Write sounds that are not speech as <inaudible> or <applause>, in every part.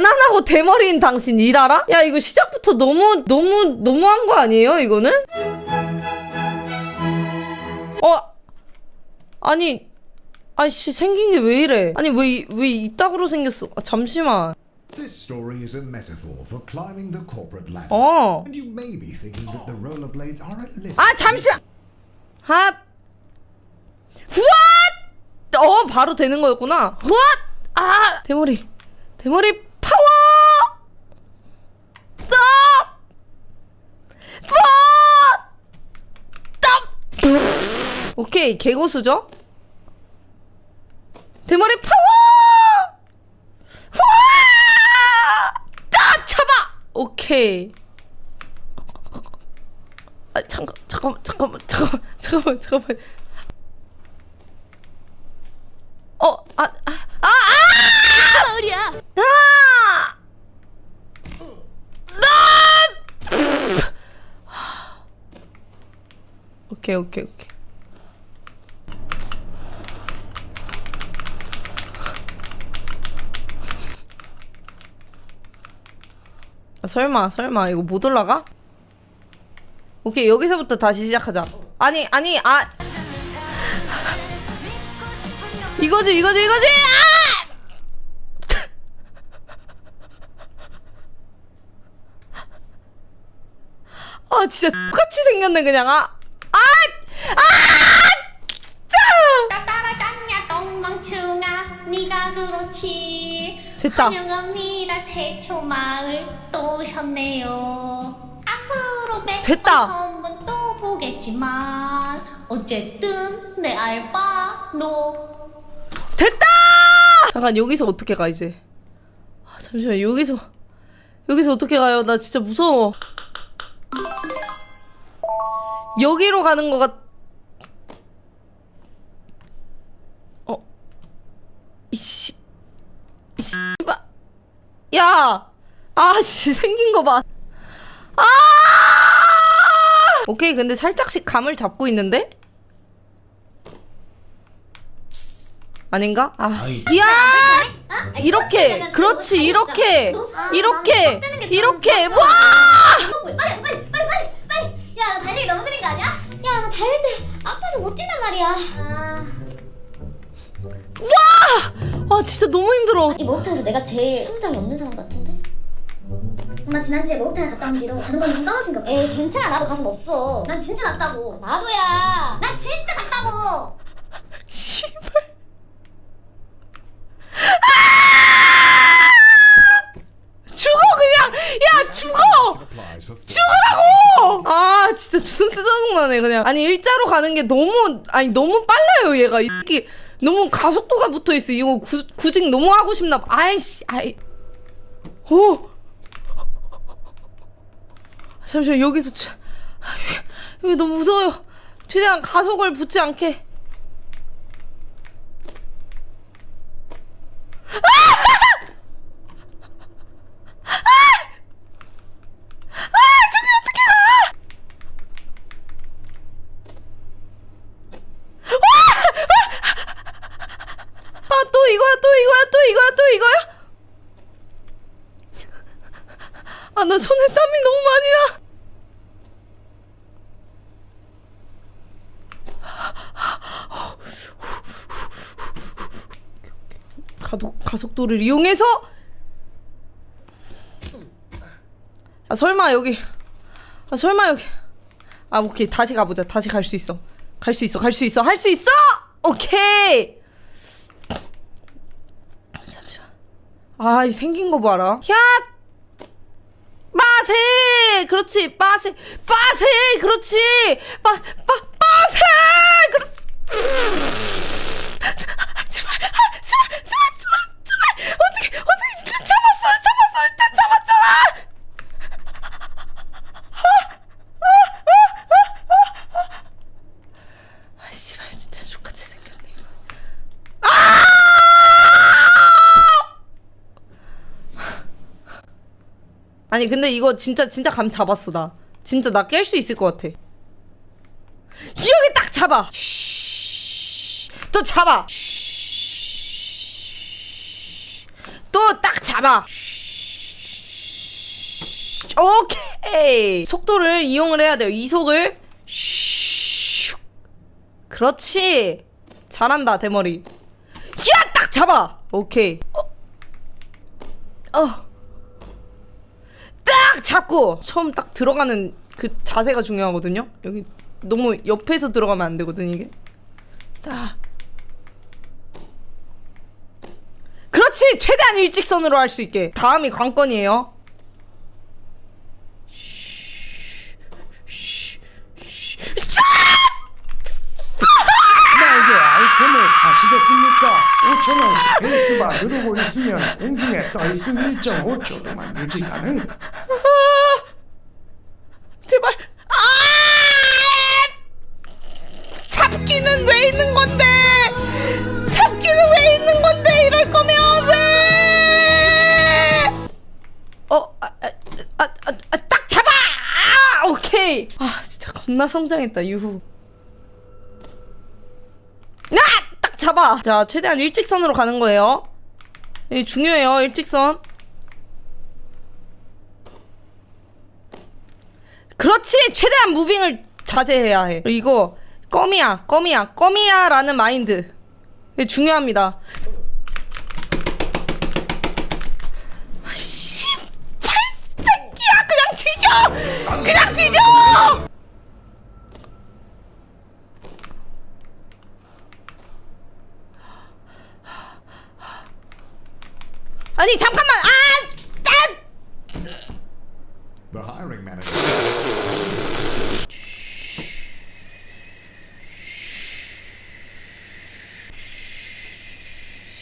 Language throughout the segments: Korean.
가난하고 대머리인 당신 일 알아? 야 이거 시작부터 너무 너무 너무한 거 아니에요 이거는? 어 아니 아이씨 생긴 게 왜 이래 아니 왜왜 이따구로 생겼어 아, 잠시만 This story is a metaphor for climbing the corporate ladder. 어 And you may be thinking that the rollerblades are a list. 아 잠시만 핫 후앗 어 바로 되는 거였구나 후앗 아 대머리 대머리 파워 스톱 스톱 오케이 개고수죠? 대머리 파워! 딱 잡아! 오케이. 아 잠깐 잠깐만 잠깐만 잠깐만 잠깐만 잠깐만. 어 아 아 아 아, 아! 머리야. 아! 오케이 오케이 오케이 설마 설마 이거 못 올라가? 오케이 여기서부터 다시 시작하자 아니 아니 아 이거지 이거지 이거지 아! 아 진짜 똑같이 생겼네 그냥 아 아! 아! 진짜! 따라잡냐 똥멍충아 네가 그렇지 됐다. 환영합니다 태초 마을 또 오셨네요 앞으로 몇 됐다. 한번 또 보겠지만 어쨌든 내 알바 너 됐다! 잠깐 여기서 어떻게 가 이제 아, 잠시만 여기서 여기서 어떻게 가요 나 진짜 무서워 여기로 가는 거 같... 어? 이씨 이씨바 야! 아씨 생긴 거 봐 아! 오케이 근데 살짝씩 감을 잡고 있는데? 아닌가? 아, 야! 이렇게, 그렇지, 이렇게, 이렇게, 이렇게, 와! 빨리 빨리 빨리 빨리 빨리 야너 달리기 너무 느린 거 아니야? 야나 달릴 때 아파서 못 뛰단 말이야 아... 와! 아, 진짜 너무 힘들어. 이 목욕탕에서 내가 제일 성장이 없는 사람 같은데? 엄마 지난주에 목욕탕에 갔다 온 뒤로 가슴이 좀 떨어진가 봐 에이 괜찮아 나도 가슴 없어 난 진짜 낫다고 나도야 난 진짜 낫다고 씨발. 아! 죽어, 그냥! 야, 죽어! 죽으라고! 아, 진짜 진짜 짜증나네, 그냥. 아니, 일자로 가는 게 너무, 아니, 너무 빨라요, 얘가. 이 새끼. 너무 가속도가 붙어 있어. 이거 구, 구직 너무 하고 싶나 봐. 아이씨, 아이. 오! 잠시만, 여기서. 차- 아, 여기, 너무 무서워요. 최대한 가속을 붙지 않게. 아, 또 이거야, 또 이거야, 또 이거야, 또 이거야? 아, 나 손에 땀이 너무 많이 나. 가속, 가속도를 이용해서? 아 설마 여기 아 설마 여기. 아 오케이. 다시 가보자. 다시 갈 수 있어. 갈 수 있어. 갈 수 있어. 할 수 있어! 오케이! 잠시만. 아이 생긴 거 봐라. 야 빠세! 그렇지 빠세 빠세! 그렇지! 빠 빠 빠세! 그렇지. 제발 아, 제발 제발 제발 제발! 어떻게 어떻게 일단 잡았어 잡았어 일단 잡았잖아 아 씨발 진짜 족같이 생겼네 이거. 아! 아니 근데 이거 진짜 진짜 감 잡았어 나 진짜 나 깰 수 있을 것 같아 여기 딱 잡아 또 잡아 또 딱 잡아 오케이. 속도를 이용을 해야 돼요. 이속을. 슉. 그렇지. 잘한다, 대머리. 야! 딱 잡아! 오케이. 어. 어. 딱 잡고! 처음 딱 들어가는 그 자세가 중요하거든요? 여기 너무 옆에서 들어가면 안 되거든, 이게. 딱. 그렇지! 최대한 일직선으로 할 수 있게. 다음이 관건이에요. 나에게 아이템을 사시겠습니까? 5천원 스페이스바 누르고 있으면 공중에 떠있음 1.5초 동안 유지 가능 제발. 아! 잡기는 왜 있는 건데? 잡기는 왜 있는 건데? 이럴 거면 왜? 어, 아, 아, 아, 아, 아, 딱 잡아! 아, 오케이. 아, 진짜 겁나 성장했다, 유후. 아! 딱 잡아! 자, 최대한 일직선으로 가는 거예요. 이 중요해요, 일직선. 그렇지! 최대한 무빙을 자제해야 해. 이거 껌이야 껌이야 껌이야 라는 마인드. 중요합니다. 아, 씨발 새끼야! 그냥 뒤져! 그냥 뒤져 아니 잠깐만 아! 아! The hiring manager.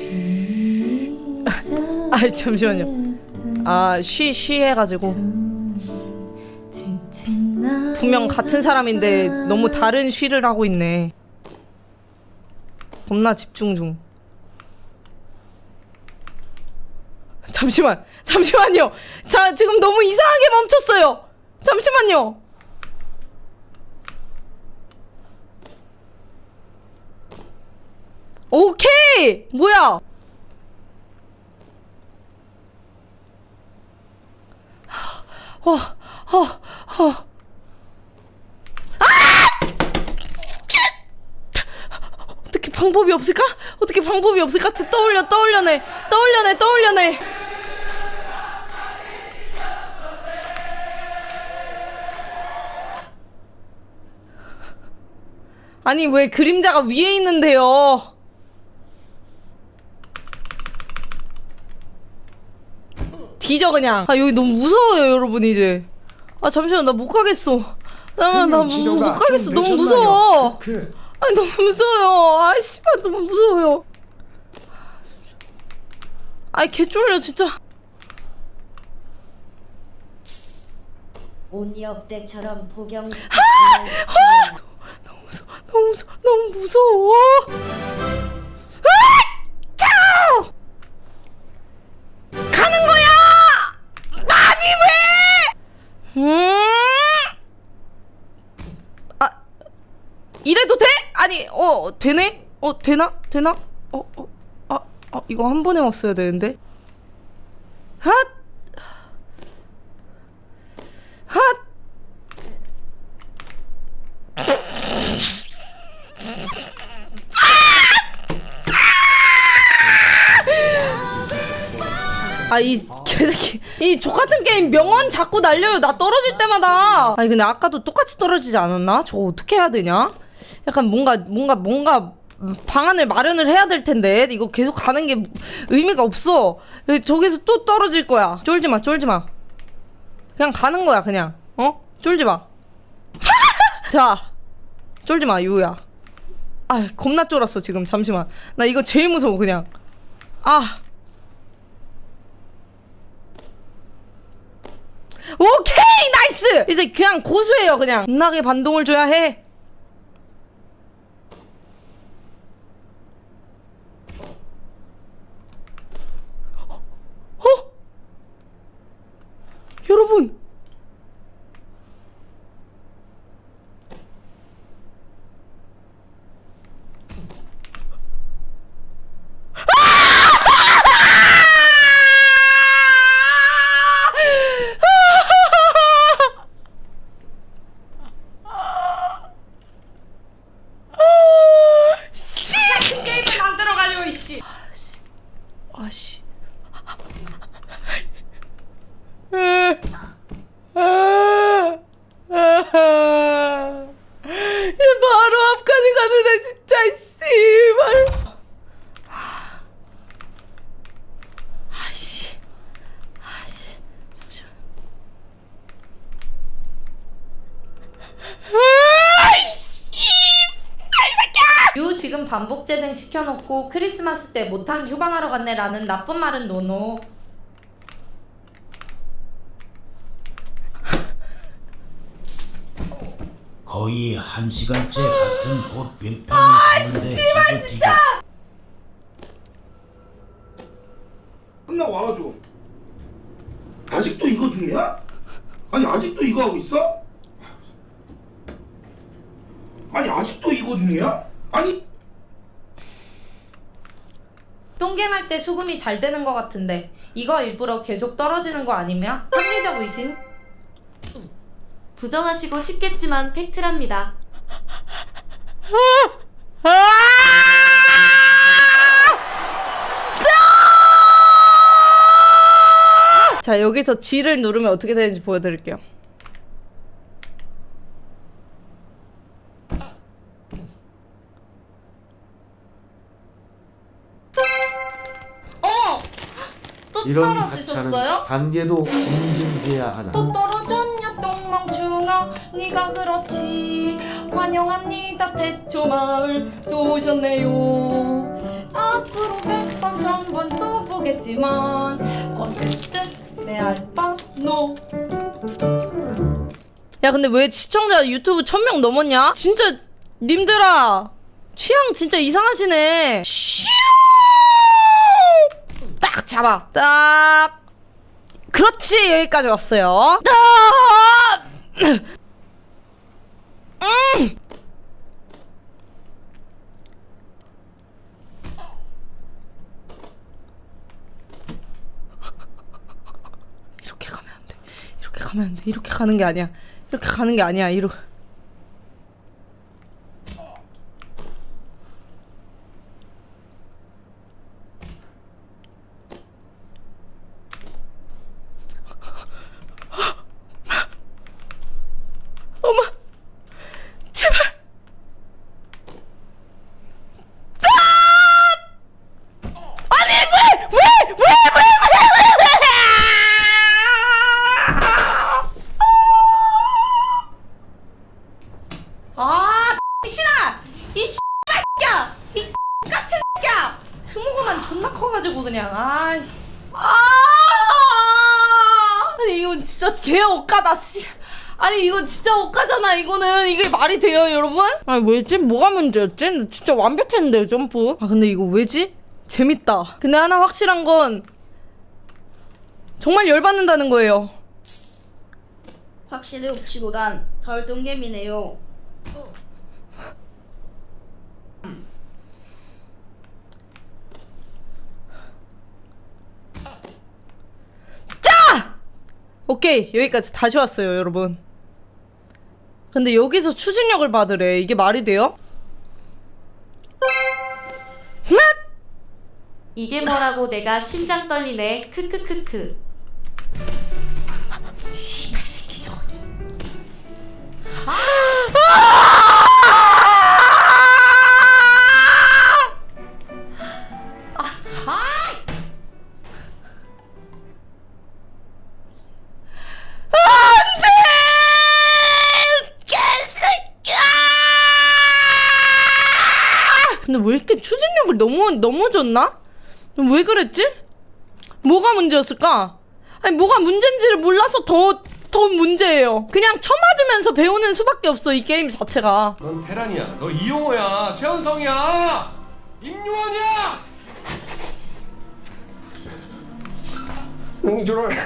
<laughs> 아 잠시만요. 아 쉬 쉬 해가지고 분명 같은 사람인데 너무 다른 쉬를 하고 있네. 겁나 집중 중. 잠시만, 잠시만요. 자 지금 너무 이상하게 멈췄어요. 잠시만요. 오케이 뭐야? 어, 어, 어. 아! 어떻게 방법이 없을까? 어떻게 방법이 없을까? 떠올려, 떠올려내, 떠올려내, 떠올려내. 아니 왜 그림자가 위에 있는데요? 뒤져 그냥. 아 여기 너무 무서워요 여러분 이제. 아 잠시만 나 못 가겠어. 나나 못 치료가 가겠어 좀 너무? 무서워. 그 아니 너무 무서워요. 아 씨발 너무 무서워요. 아이 개 쫄려 진짜. 온역대처럼 복용 너무 무서워. 너무. 너무 무서워. 아! 짜! 가는 거야! 아니 왜? 음? 아 이래도 돼? 아니 어 되네? 어 되나? 되나? 어 어. 아, 아 이거 한 번에 왔어야 되는데. 핫! 핫! 아 이 개새끼. 이 족같은 게임 명언 자꾸 날려요. 나 떨어질 때마다. 아니 근데 아까도 똑같이 떨어지지 않았나? 저거 어떻게 해야 되냐? 약간 뭔가 뭔가 뭔가 방안을 마련을 해야 될 텐데. 이거 계속 가는 게 의미가 없어. 저기서 또 떨어질 거야. 쫄지 마 쫄지 마. 그냥 가는 거야 그냥. 어? 쫄지 마자 <laughs> 쫄지 마 유야. 아 겁나 쫄았어 지금. 잠시만. 나 이거 제일 무서워 그냥. 아 오케이 나이스! 이제 그냥 고수해요 그냥. 겁나게 반동을 줘야 해. 어? 여러분 반복 재생 시켜놓고 크리스마스 때 못한 휴방하러 갔네 라는 나쁜 말은 노노 거의 한 시간째 같은 곳 빙판이 있는데 진짜 끝나 와가지고 아직도 이거 중이야? 아니 아직도 이거 하고 있어? 아니 아직도 이거 중이야? 아니 똥겜할 때 수금이 잘 되는 것 같은데 이거 일부러 계속 떨어지는 거 아니면? 합리적 의심? 부정하시고 싶겠지만 팩트랍니다. 자 여기서 G를 누르면 어떻게 되는지 보여드릴게요 이런 하찮은 떨어지셨어요? 단계도 인증해야 하나. 또 떨어졌냐 똥멍충아 네가 그렇지. 환영합니다 태초마을. 또 오셨네요. 앞으로 백번 천번 또 보겠지만 어쨌든 내 알바 노. 야 근데 왜 시청자 유튜브 1000명 넘었냐? 진짜 님들아 취향 진짜 이상하시네. 슈! 딱 잡아 딱 그렇지 여기까지 왔어요. 아! 음! 이렇게 가면 안 돼. 이렇게 가면 안 돼. 이렇게 가는 게 아니야. 이렇게 가는 게 아니야. 이렇게. 어머 제발 아! 아니 왜왜왜왜왜왜 아 신아 이 씨발 새끼야 이 같은 새끼야 스무고만 존나 커가지고 그냥 아이씨 아 아니 이건 진짜 개 억까다 씨 아니 이거 진짜 억까잖아 이거는 이게 말이 돼요 여러분? 아니 왜지? 뭐가 문제였지? 진짜 완벽했는데 점프 아 근데 이거 왜지? 재밌다 근데 하나 확실한 건 정말 열받는다는 거예요 확실히 옵치보단 덜 똥개미네요. 오케이 여기까지 다시 왔어요 여러분 근데 여기서 추진력을 받으래 이게 말이 돼요? 이게 뭐라고 내가 심장 떨리네. 크크크크. 줬나? 왜 그랬지? 뭐가 문제였을까? 아니 뭐가 문제인지를 몰라서 더 더 문제예요. 그냥 쳐맞으면서 배우는 수밖에 없어 이 게임 자체가. 넌 테란이야. 너 이용호야. 최원성이야. 임요원이야. 응주를 <laughs>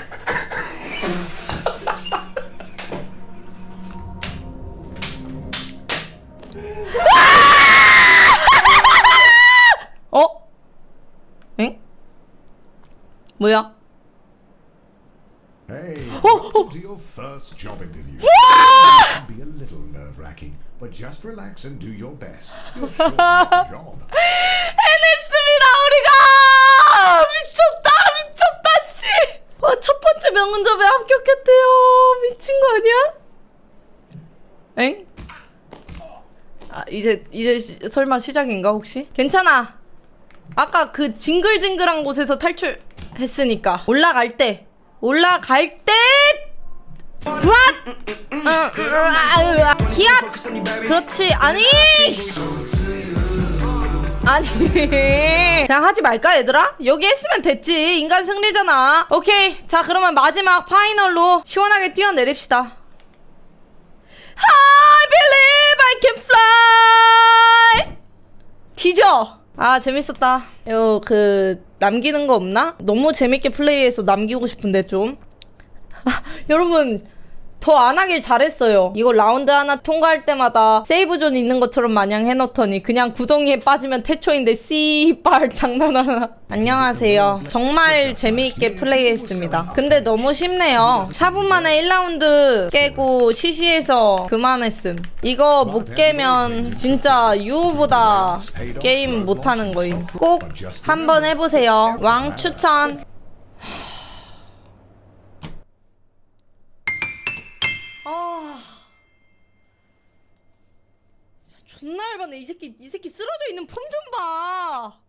어? 엥? 뭐야? Hey, Oh, welcome to your first job interview. It can be a little nerve-wracking, but just relax and do your best. You'll sure get the job. 해냈습니다 우리가 미쳤다 미쳤다 씨. 와 첫 번째 명문접에 합격했대요. 미친 거 아니야? 엥? 아 이제 이제 시, 설마 시작인가 혹시? 괜찮아. 아까 그 징글징글한 곳에서 탈출 했으니까. 올라갈 때. 올라갈 때! 왓! 히앗! 그렇지. 아니 씨. 아니. 그냥 하지 말까 얘들아? 여기 했으면 됐지. 인간 승리잖아. 오케이. 자 그러면 마지막 파이널로 시원하게 뛰어내립시다. I believe I can fly! 뒤져 아 재밌었다 요 그 남기는 거 없나? 너무 재밌게 플레이해서 남기고 싶은데 좀 <laughs> 여러분 더 안 하길 잘했어요. 이거 라운드 하나 통과할 때마다 세이브존 있는 것처럼 마냥 해놓더니 그냥 구덩이에 빠지면 태초인데 씨발 장난하나. 안녕하세요. 정말 재미있게 플레이했습니다. 근데 너무 쉽네요. 4분 만에 1라운드 깨고 시시해서 그만했음. 이거 못 깨면 진짜 유우보다 게임 못하는 거임. 꼭 한번 해보세요. 왕 추천. 존나 열받네. 이 새끼, 이 새끼 쓰러져 있는 폼 좀 봐.